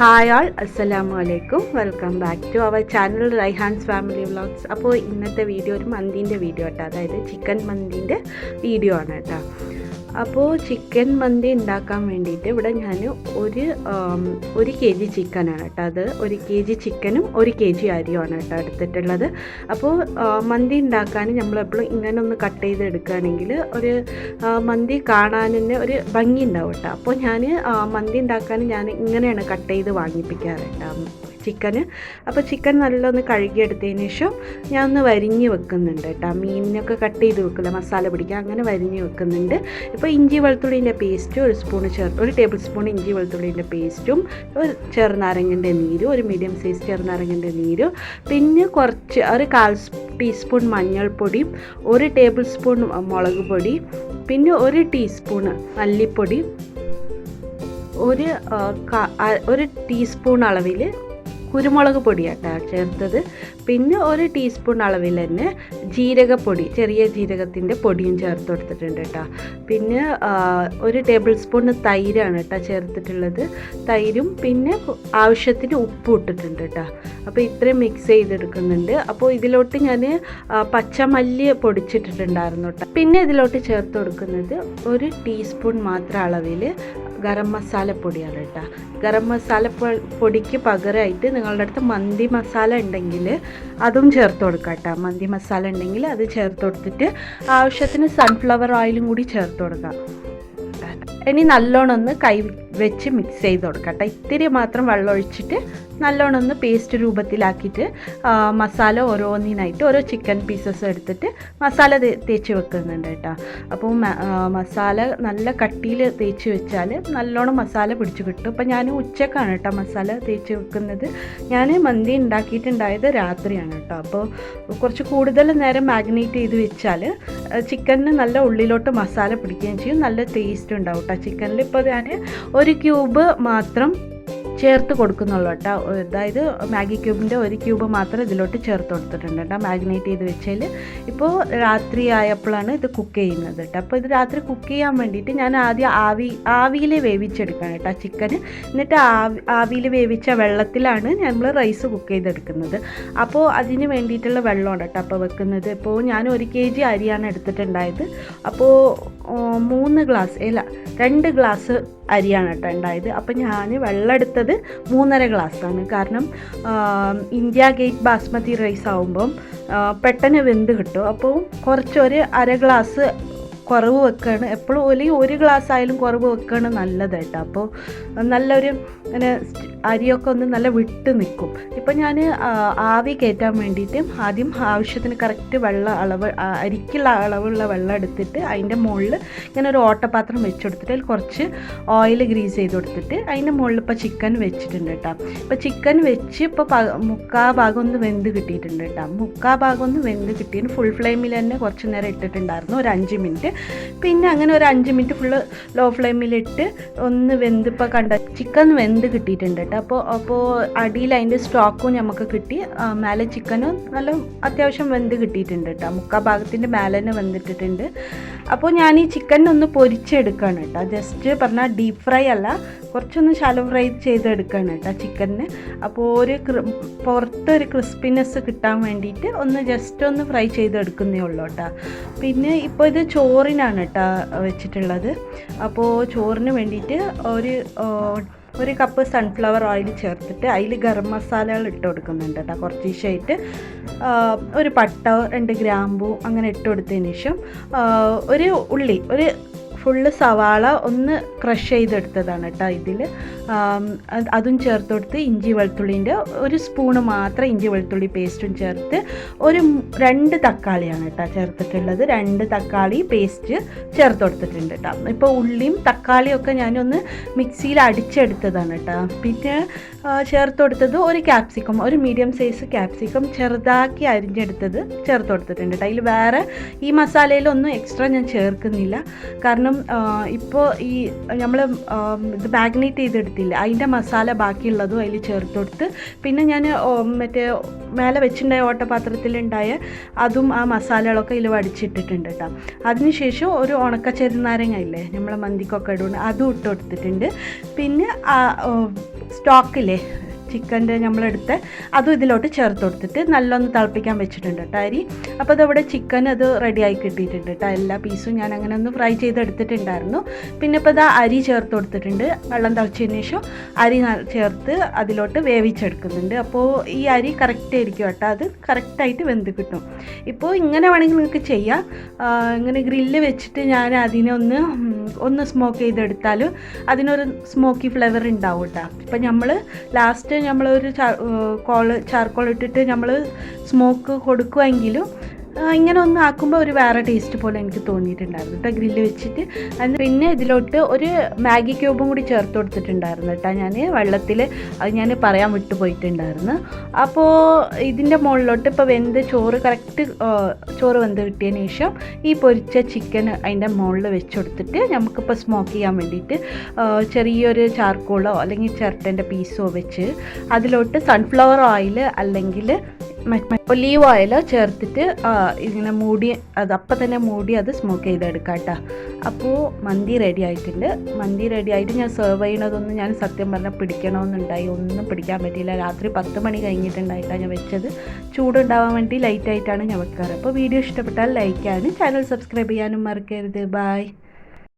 Hi all അസ്സലാമു അലൈക്കും welcome back to our channel Raihan's family vlogs അപ്പോൾ ഇന്നത്തെ വീഡിയോ ഒരു മന്തിന്റെ വീഡിയോ കേട്ടോ അതായത് ചിക്കൻ മന്തിന്റെ വീഡിയോ ആണ് കേട്ടോ. അപ്പോൾ ചിക്കൻ മന്തി ഉണ്ടാക്കാൻ വേണ്ടിയിട്ട് ഇവിടെ ഞാൻ ഒരു ഒരു കെ ജി ചിക്കനാണ് കേട്ടോ അത് ഒരു കെ ജി ചിക്കനും ഒരു കെ ജി അരിയുമാണ് കേട്ടോ എടുത്തിട്ടുള്ളത്. അപ്പോൾ മന്തി ഉണ്ടാക്കാൻ നമ്മളെപ്പോഴും ഇങ്ങനെ ഒന്ന് കട്ട് ചെയ്ത് എടുക്കുകയാണെങ്കിൽ ഒരു മന്തി കാണാൻ തന്നെ ഒരു ഭംഗി ഉണ്ടാവും കേട്ടോ അപ്പോൾ ഞാൻ മന്തി ഉണ്ടാക്കാൻ ഞാൻ ഇങ്ങനെയാണ് കട്ട് ചെയ്ത് വാങ്ങിപ്പിക്കാറ് കേട്ടോ ചിക്കന്. അപ്പോൾ ചിക്കൻ നല്ലൊന്ന് കഴുകിയെടുത്തതിന് ശേഷം ഞാൻ ഒന്ന് വരിഞ്ഞ് വെക്കുന്നുണ്ട് കേട്ടോ. മീനിനൊക്കെ കട്ട് ചെയ്ത് വെക്കില്ല മസാല പിടിക്കുക അങ്ങനെ വരിഞ്ഞ് വെക്കുന്നുണ്ട്. ഇപ്പോൾ ഇഞ്ചി വെളുത്തുള്ളിന്റെ പേസ്റ്റും ഒരു സ്പൂൺ ചേർ ഒരു ടേബിൾ സ്പൂൺ ഇഞ്ചി വെളുത്തുള്ളിന്റെ പേസ്റ്റും ഒരു ചെറുനാരങ്ങന്റെ നീരും ഒരു മീഡിയം സൈസ് ചെറുനാരങ്ങന്റെ നീരും പിന്നെ കുറച്ച് ഒരു കാൽ ടീസ്പൂൺ മഞ്ഞൾപ്പൊടിയും ഒരു ടേബിൾ സ്പൂൺ മുളക് പൊടി പിന്നെ ഒരു ടീസ്പൂണ് മല്ലിപ്പൊടി ഒരു ഒരു ടീസ്പൂൺ അളവിൽ കുരുമുളക് പൊടിയാട്ടോ ചേർത്തത്. പിന്നെ ഒരു ടീസ്പൂൺ അളവിൽ തന്നെ ജീരകപ്പൊടി ചെറിയ ജീരകത്തിന്റെ പൊടിയും ചേർത്ത് കൊടുത്തിട്ടുണ്ട് കേട്ടോ പിന്നെ ഒരു ടേബിൾ സ്പൂൺ തൈരാണ് കേട്ടോ ചേർത്തിട്ടുള്ളത്. തൈരും പിന്നെ ആവശ്യത്തിന് ഉപ്പും ഇട്ടിട്ടുണ്ട് കേട്ടോ അപ്പോൾ ഇത്രയും മിക്സ് ചെയ്തെടുക്കുന്നുണ്ട്. അപ്പോൾ ഇതിലോട്ട് ഞാൻ പച്ചമല്ലി പൊടിച്ചിട്ടിട്ടുണ്ടായിരുന്നു കേട്ടോ പിന്നെ ഇതിലോട്ട് ചേർത്ത് കൊടുക്കുന്നത് ഒരു ടീസ്പൂൺ മാത്രം അളവിൽ ഗരം മസാല പൊടിയാണ് കേട്ടോ ഗരം മസാല പൊടിക്ക് പകരമായിട്ട് നിങ്ങളുടെ അടുത്ത് മന്തി മസാല ഉണ്ടെങ്കിൽ അതും ചേർത്ത് കൊടുക്കാം കേട്ടോ. മന്തി മസാല ഉണ്ടെങ്കിൽ അത് ചേർത്ത് കൊടുത്തിട്ട് ആവശ്യത്തിന് സൺഫ്ലവർ ഓയിലും കൂടി ചേർത്ത് കൊടുക്കാം. ഇനി നല്ലോണം ഒന്ന് കൈ വെച്ച് മിക്സ് ചെയ്ത് കൊടുക്കാം കേട്ടോ. ഇത്തിരി മാത്രം വെള്ളം ഒഴിച്ചിട്ട് നല്ലോണം ഒന്ന് പേസ്റ്റ് രൂപത്തിലാക്കിയിട്ട് മസാല ഓരോന്നിനായിട്ട് ഓരോ ചിക്കൻ പീസസ് എടുത്തിട്ട് മസാല തേച്ച് വെക്കുന്നുണ്ട് കേട്ടോ. അപ്പോൾ മസാല നല്ല കട്ടിയിൽ തേച്ച് വെച്ചാൽ നല്ലോണം മസാല പിടിച്ച് കിട്ടും. അപ്പോൾ ഞാൻ ഉച്ചക്കാണ് കേട്ടോ മസാല തേച്ച് വെക്കുന്നത്. ഞാൻ മന്തി ഉണ്ടാക്കിയിട്ടുണ്ടായത് രാത്രിയാണ് കേട്ടോ. അപ്പോൾ കുറച്ച് കൂടുതൽ നേരം മാഗ്നേറ്റ് ചെയ്ത് വെച്ചാൽ ചിക്കനിന് നല്ല ഉള്ളിലോട്ട് മസാല പിടിക്കുകയും ചെയ്യും. നല്ല ടേസ്റ്റ് ഉണ്ടാവും കേട്ടോ. ചിക്കനിൽ ഇപ്പോൾ ഞാൻ ഒരു ക്യൂബ് മാത്രം ചേർത്ത് കൊടുക്കുന്നുള്ളൂ കേട്ടോ. അതായത് മാഗി ക്യൂബിന്റെ ഒരു ക്യൂബ് മാത്രം ഇതിലോട്ട് ചേർത്ത് കൊടുത്തിട്ടുണ്ട് കേട്ടോ. മാഗ്നേറ്റ് ചെയ്ത് വെച്ചാൽ ഇപ്പോൾ രാത്രി ആയപ്പോഴാണ് ഇത് കുക്ക് ചെയ്യുന്നത് കേട്ടോ. അപ്പോൾ ഇത് രാത്രി കുക്ക് ചെയ്യാൻ വേണ്ടിയിട്ട് ഞാൻ ആദ്യം ആവി ആവിയിൽ വേവിച്ചെടുക്കണം കേട്ടോ ചിക്കൻ. എന്നിട്ട് ആവി ആവിയിൽ വേവിച്ച വെള്ളത്തിലാണ് നമ്മൾ റൈസ് കുക്ക് ചെയ്തെടുക്കുന്നത്. അപ്പോൾ അതിന് വേണ്ടിയിട്ടുള്ള വെള്ളമാണ് കേട്ടോ അപ്പോൾ വെക്കുന്നത്. ഇപ്പോൾ ഞാൻ ഒരു കെ ജി അരിയാണ് എടുത്തിട്ടുണ്ടായത്. അപ്പോൾ മൂന്ന് ഗ്ലാസ് അല്ല രണ്ട് ഗ്ലാസ് അരിയാണ് കേട്ടോ ഉണ്ടായത്. അപ്പോൾ ഞാൻ വെള്ളം എടുത്തത് മൂന്നര ഗ്ലാസ്സാണ്. കാരണം ഇന്ത്യ ഗേറ്റ് ബാസ്മതി റൈസ് ആവുമ്പം പെട്ടെന്ന് വെന്ത് കിട്ടും. അപ്പോൾ കുറച്ചൊരു അര ഗ്ലാസ് കുറവ് വെക്കുകയാണ് എപ്പോഴും അല്ലെങ്കിൽ ഒരു ഗ്ലാസ് ആയാലും കുറവ് വെക്കുകയാണ് നല്ലത് കേട്ടോ അപ്പോൾ നല്ലൊരു അങ്ങനെ അരിയൊക്കെ ഒന്ന് നല്ല വിട്ട് നിൽക്കും ഇപ്പം ഞാൻ ആവി കയറ്റാൻ വേണ്ടിയിട്ട് ആദ്യം ആവശ്യത്തിന് കറക്റ്റ് വെള്ളം അളവ് അരിക്കുള്ള അളവുള്ള വെള്ളം എടുത്തിട്ട് അതിന്റെ മുകളിൽ ഇങ്ങനെ ഒരു ഓട്ടപാത്രം വെച്ച് കൊടുത്തിട്ട് അതിൽ കുറച്ച് ഓയിൽ ഗ്രീസ് ചെയ്ത് കൊടുത്തിട്ട് അതിന്റെ മുകളിൽ ഇപ്പോൾ ചിക്കൻ വെച്ചിട്ടുണ്ട് കേട്ടോ ഇപ്പോൾ ചിക്കൻ വെച്ച് ഇപ്പോൾ മുക്കാ ഭാഗം ഒന്ന് വെന്ത് കിട്ടിയിട്ടുണ്ട് കേട്ടോ മുക്കാ ഭാഗം ഒന്ന് വെന്ത് കിട്ടിയിട്ട് ഫുൾ ഫ്ലെയിമിൽ തന്നെ കുറച്ച് നേരം ഇട്ടിട്ടുണ്ടായിരുന്നു. ഒരു അഞ്ച് മിനിറ്റ് പിന്നെ അങ്ങനെ ഒരു അഞ്ച് മിനിറ്റ് ഫുള്ള് ലോ ഫ്ലെയിമിലിട്ട് ഒന്ന് വെന്ത് ഇപ്പോൾ കണ്ട ചിക്കൻ വെന്ത് കിട്ടിയിട്ടുണ്ട് കേട്ടോ അപ്പോൾ അപ്പോൾ അടിയിൽ അതിന്റെ സ്റ്റോക്കും നമുക്ക് കിട്ടി. മേലെ ചിക്കനും നല്ല അത്യാവശ്യം വെന്ത് കിട്ടിയിട്ടുണ്ട് കേട്ടോ മുക്കാ ഭാഗത്തിന്റെ മേലെ തന്നെ വെന്തിട്ടിട്ടുണ്ട്. അപ്പോൾ ഞാൻ ഈ ചിക്കൻ ഒന്ന് പൊരിച്ചെടുക്കുകയാണ് കേട്ടോ ജസ്റ്റ് പറഞ്ഞാൽ ഡീപ്പ് ഫ്രൈ അല്ല കുറച്ചൊന്ന് ശാലോ ഫ്രൈ ചെയ്തെടുക്കുകയാണ് കേട്ടോ ചിക്കനിന് അപ്പോൾ ഒരു പുറത്ത് ഒരു ക്രിസ്പിനെസ് കിട്ടാൻ വേണ്ടിയിട്ട് ഒന്ന് ജസ്റ്റ് ഒന്ന് ഫ്രൈ ചെയ്തെടുക്കുന്നേ ഉള്ളൂ കേട്ടോ പിന്നെ ഇപ്പോൾ ഇത് ചോറിനാണ് കേട്ടോ വെച്ചിട്ടുള്ളത്. അപ്പോൾ ചോറിന് വേണ്ടിയിട്ട് ഒരു ഒരു കപ്പ് സൺഫ്ലവർ ഓയിൽ ചേർത്തിട്ട് അതിൽ ഗരം മസാലകൾ ഇട്ട് കൊടുക്കുന്നുണ്ട് കേട്ടോ കുറച്ച് ദിവസമായിട്ട് ഒരു പട്ട രണ്ട് ഗ്രാമ്പു അങ്ങനെ ഇട്ട് കൊടുത്തതിന് ശേഷം ഒരു ഉള്ളി ഒരു ഫുള്ള് സവാള ഒന്ന് ക്രഷ് ചെയ്തെടുത്തതാണ് കേട്ടോ ഇതിൽ അതും ചേർത്ത് കൊടുത്ത് ഇഞ്ചി വെളുത്തുള്ളിന്റെ ഒരു സ്പൂണ് മാത്രം ഇഞ്ചി വെളുത്തുള്ളി പേസ്റ്റും ചേർത്ത് ഒരു രണ്ട് തക്കാളിയാണ് കേട്ടോ ചേർത്തിട്ടുള്ളത്. രണ്ട് തക്കാളി പേസ്റ്റ് ചേർത്ത് കൊടുത്തിട്ടുണ്ട് കേട്ടോ. ഇപ്പോൾ ഉള്ളിയും തക്കാളിയും ഒക്കെ ഞാനൊന്ന് മിക്സിയിൽ അടിച്ചെടുത്തതാണ് കേട്ടോ. പിന്നെ ചേർത്ത് കൊടുത്തത് ഒരു ക്യാപ്സിക്കം ഒരു മീഡിയം സൈസ് ക്യാപ്സിക്കം ചെറുതാക്കി അരിഞ്ഞെടുത്തത് ചേർത്ത് കൊടുത്തിട്ടുണ്ട് കേട്ടോ അതിൽ വേറെ ഈ മസാലയിലൊന്നും എക്സ്ട്രാ ഞാൻ ചേർക്കുന്നില്ല. കാരണം ഇപ്പോൾ ഈ നമ്മൾ ഇത് മാഗ്നേറ്റ് ചെയ്തെടുത്തില്ല അതിന്റെ മസാല ബാക്കിയുള്ളതും അതിൽ ചേർത്ത് കൊടുത്ത് പിന്നെ ഞാൻ മറ്റേ മേലെ വെച്ചിട്ടുണ്ടായ ഓട്ടപാത്രത്തിലുണ്ടായ അതും ആ മസാലകളൊക്കെ ഇതിൽ വടിച്ചിട്ടിട്ടുണ്ട് കേട്ടോ അതിനുശേഷം ഒരു ഉണക്ക ചെറുനാരങ്ങ ഇല്ലേ നമ്മളെ മന്തിക്കൊക്കെ ഇടുകൊണ്ട് അതും ഇട്ട് കൊടുത്തിട്ടുണ്ട്. പിന്നെ സ്റ്റോക്കില്ലേ ചിക്കന്റെ നമ്മളെടുത്ത് അതും ഇതിലോട്ട് ചേർത്ത് കൊടുത്തിട്ട് നല്ലൊന്ന് തിളപ്പിക്കാൻ വെച്ചിട്ടുണ്ട് കേട്ടോ അരി. അപ്പോൾ അതവിടെ ചിക്കൻ അത് റെഡിയായി കിട്ടിയിട്ടുണ്ട് കേട്ടോ എല്ലാ പീസും ഞാൻ അങ്ങനെ ഒന്ന് ഫ്രൈ ചെയ്തെടുത്തിട്ടുണ്ടായിരുന്നു. പിന്നെ ഇപ്പോൾ ഇതാ അരി ചേർത്ത് കൊടുത്തിട്ടുണ്ട്. വെള്ളം തിളച്ചതിന് ശേഷം അരി ചേർത്ത് അതിലോട്ട് വേവിച്ചെടുക്കുന്നുണ്ട്. അപ്പോൾ ഈ അരി കറക്റ്റ് ആയിരിക്കും കേട്ടോ അത് കറക്റ്റായിട്ട് വെന്ത് കിട്ടും. ഇപ്പോൾ ഇങ്ങനെ വേണമെങ്കിൽ നിങ്ങൾക്ക് ചെയ്യാം. ഇങ്ങനെ ഗ്രില്ല് വെച്ചിട്ട് ഞാൻ അതിനെ ഒന്ന് ഒന്ന് സ്മോക്ക് ചെയ്തെടുത്താൽ അതിനൊരു സ്മോക്കി ഫ്ലേവർ ഉണ്ടാവും കേട്ടോ ഇപ്പം നമ്മൾ ലാസ്റ്റ് ചാർ കോൾ ചാർക്കോൾ ഇട്ടിട്ട് നമ്മൾ സ്മോക്ക് കൊടുക്കുമെങ്കിലും ഇങ്ങനെ ഒന്ന് ആക്കുമ്പോൾ ഒരു വേറെ ടേസ്റ്റ് പോലെ എനിക്ക് തോന്നിയിട്ടുണ്ടായിരുന്നു കേട്ടോ ഗ്രില്ല് വെച്ചിട്ട്. പിന്നെ ഇതിലോട്ട് ഒരു മാഗി ക്യൂബും കൂടി ചേർത്ത് കൊടുത്തിട്ടുണ്ടായിരുന്നു കേട്ടോ ഞാൻ വെള്ളത്തിൽ അത് ഞാൻ പറയാൻ വിട്ടുപോയിട്ടുണ്ടായിരുന്നു അപ്പോൾ ഇതിന്റെ മുകളിലോട്ട് ഇപ്പോൾ വെന്ത് ചോറ് കറക്റ്റ് ചോറ് വെന്ത് കിട്ടിയതിന് ശേഷം ഈ പൊരിച്ച ചിക്കൻ അതിന്റെ മുകളിൽ വെച്ച് കൊടുത്തിട്ട് നമുക്കിപ്പോൾ സ്മോക്ക് ചെയ്യാൻ വേണ്ടിയിട്ട് ചെറിയൊരു ചാർക്കോളോ അല്ലെങ്കിൽ ചിരട്ടന്റെ പീസോ വെച്ച് അതിലോട്ട് സൺഫ്ലവർ ഓയിൽ അല്ലെങ്കിൽ ഒലീവ് ഓയിൽ ചേർത്തിട്ട് ഇങ്ങനെ മൂടി അത് അപ്പം തന്നെ മൂടി അത് സ്മോക്ക് ചെയ്തെടുക്കാം കേട്ടോ. അപ്പോൾ മന്തി റെഡി ആയിട്ടുണ്ട്. മന്തി റെഡി ആയിട്ട് ഞാൻ സെർവ് ചെയ്യണതൊന്നും ഞാൻ സത്യം പറഞ്ഞാൽ പിടിക്കണമെന്നുണ്ടായി ഒന്നും പിടിക്കാൻ പറ്റിയില്ല. രാത്രി പത്ത് മണി കഴിഞ്ഞിട്ടുണ്ടായിട്ടാണ് ഞാൻ വെച്ചത്. ചൂടുണ്ടാവാൻ വേണ്ടി ലൈറ്റ് ആയിട്ടാണ് ഞാൻ വെക്കാറ്. അപ്പോൾ വീഡിയോ ഇഷ്ടപ്പെട്ടാൽ ലൈക്ക് ചെയ്യാനും ചാനൽ സബ്സ്ക്രൈബ് ചെയ്യാനും മറക്കരുത്. ബായ്